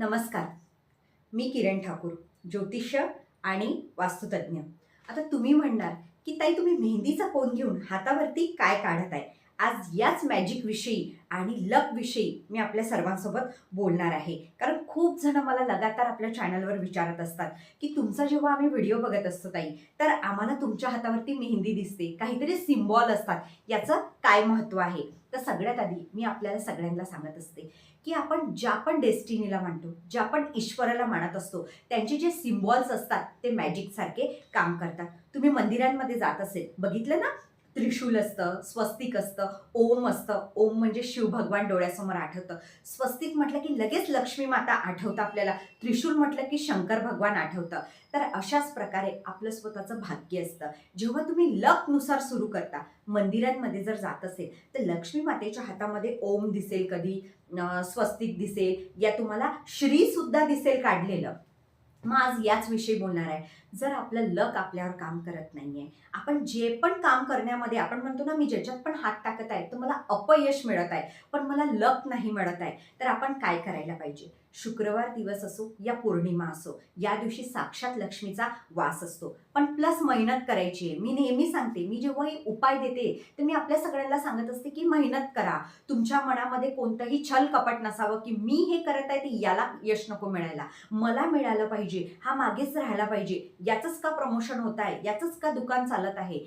नमस्कार. मी किरण ठाकूर ज्योतिष आणि वास्तुतज्ञ. आता तुम्ही म्हणणार की ताई तुम्ही मेहंदीचा कोण घेऊन हातावरती काय काढत आहे आज याच मॅजिकविषयी आणि लकविषयी मी आपल्या सर्वांसोबत बोलणार आहे. कारण खूप जण मला लगातार आपल्या चॅनलवर विचारत असतात की तुमचा जेव्हा आम्ही व्हिडिओ बघत असतो ताई तर आम्हाला तुमच्या हातावरती मेहंदी दिसते काहीतरी सिम्बॉल असतात याचं काय महत्त्व आहे? तर सगळ्यात आधी मी आपल्याला सगळ्यांना सांगत असते की आपण ज्या पण डेस्टिनीला मानतो ज्या पण ईश्वराला मानत असतो त्यांचे जे सिम्बॉल्स असतात ते मॅजिकसारखे काम करतात. तुम्ही मंदिरांमध्ये जात असेल बघितलं ना? त्रिशूल असतं स्वस्तिक असतं ओम असतं. ओम म्हणजे शिव भगवान डोळ्यासमोर आठवतं. स्वस्तिक म्हटलं की लगेच लक्ष्मी माता आठवतं आपल्याला. त्रिशूल म्हटलं की शंकर भगवान आठवतं. तर अशाच प्रकारे आपलं स्वतःचं भाग्य असतं. जेव्हा तुम्ही लकनुसार सुरू करता मंदिरांमध्ये जर जात असेल तर लक्ष्मी मातेच्या हातामध्ये ओम दिसेल कधी स्वस्तिक दिसेल या तुम्हाला श्रीसुद्धा दिसेल काढलेलं. मग आज याच विषयी बोलणार आहे. जर आपलं लक आपल्यावर काम करत नाहीये आपण जे पण काम करण्यामध्ये आपण म्हणतो ना मी ज्याच्यात पण हात टाकत आहे तर मला अपयश मिळत आहे पण मला लक नाही मिळत आहे तर आपण काय करायला पाहिजे? शुक्रवार दिवस असो या पौर्णिमा असो या दिवशी साक्षात लक्ष्मीचा वास असतो. पण प्लस मेहनत करायची आहे. मी नेहमी सांगते मी जेव्हा हे उपाय देते तर मी आपल्या सगळ्यांना सांगत असते की मेहनत करा. तुमच्या मनामध्ये कोणतंही छल कपट नसावं की मी हे करत आहे ते याला यश नको मिळायला. मला मिळालं पाहिजे हा मागेच राहायला पाहिजे. याचंच का प्रमोशन होत आहे? याचंच का दुकान चालत आहे?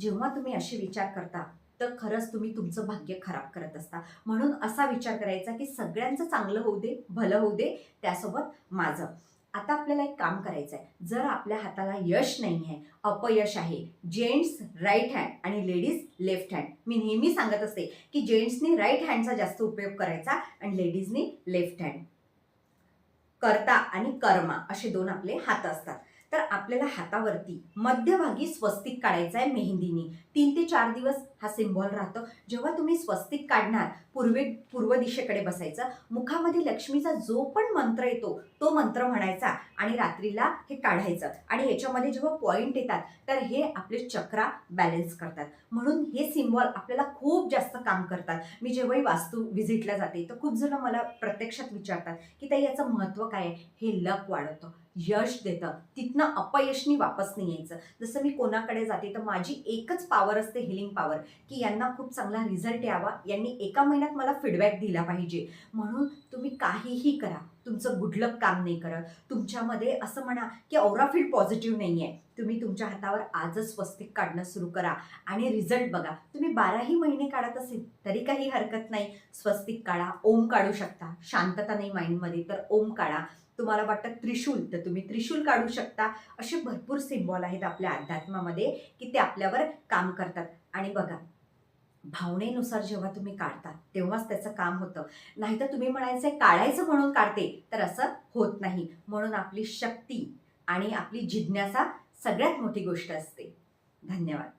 जेव्हा तुम्ही असे विचार करता तर खरंच तुम्ही तुमचं भाग्य खराब करत असता. म्हणून असा विचार करायचा की सगळ्यांचं चांगलं होऊ दे भलं होऊ दे त्यासोबत माझं. आता आपल्याला एक काम करायचं आहे जर आपल्या हाताला यश नाही आहे अपयश आहे जेंट्स राईट हँड आणि लेडीज लेफ्ट हँड मी नेहमी सांगत असते की जेंट्सनी राईट हँडचा जास्त उपयोग करायचा आणि लेडीजनी लेफ्ट हँड कर्ता आणि कर्मा असे दोन आपले हात असतात. तर आपल्याला हातावरती मध्यभागी स्वस्तिक काढायचं आहे मेहंदीनी. तीन ते चार दिवस हा सिम्बॉल राहतो. जेव्हा तुम्ही स्वस्तिक काढणार पूर्वे पूर्व दिशेकडे बसायचं मुखामध्ये लक्ष्मीचा जो पण मंत्र येतो तो मंत्र म्हणायचा आणि रात्रीला हे काढायचं. आणि याच्यामध्ये जेव्हा पॉईंट येतात तर हे आपले चक्रा बॅलन्स करतात. म्हणून हे सिम्बॉल आपल्याला खूप जास्त काम करतात. मी जेव्हाही वास्तू व्हिजिटला जाते तर खूप जण मला प्रत्यक्षात विचारतात की ताई याचं महत्त्व काय आहे? हे लक वाढवतं. यश देतं. तिथनं अपयशनी वापस नाही यायचं. जसं मी कोणाकडे जाते तर माझी एकच पॉवर असते हिलिंग पॉवर की यांना खूप चांगला रिझल्ट यावा. यांनी एका महिन्यात मला फीडबॅक दिला पाहिजे. म्हणून तुम्ही काहीही करा. तुमचं गुडलक काम नाही करत. तुमच्यामध्ये असं म्हणा की औराफील्ड पॉझिटिव्ह नाही आहे तुम्ही तुमच्या हातावर आजच स्वस्तिक काढणं सुरू करा आणि रिझल्ट बघा. तुम्ही बाराही महिने काढत असेल तरी काही हरकत नाही. स्वस्तिक काढा ओम काढू शकता. शांतता नाही माइंडमध्ये तर ओम काढा. तुम्हाला वाटतं त्रिशूल तर तुम्ही त्रिशूल काढू शकता. असे भरपूर सिम्बॉल आहेत आपल्या अध्यात्मामध्ये की ते आपल्यावर काम करतात. आणि बघा भावनेनुसार जेव्हा तुम्ही काढता तेव्हाच त्याचं काम होतं. नाहीतर तुम्ही म्हणायचं काढायचं म्हणून काढते. तर असं होत नाही. म्हणून आपली शक्ती आणि आपली जिज्ञासा सगळ्यात मोठी गोष्ट असते. धन्यवाद.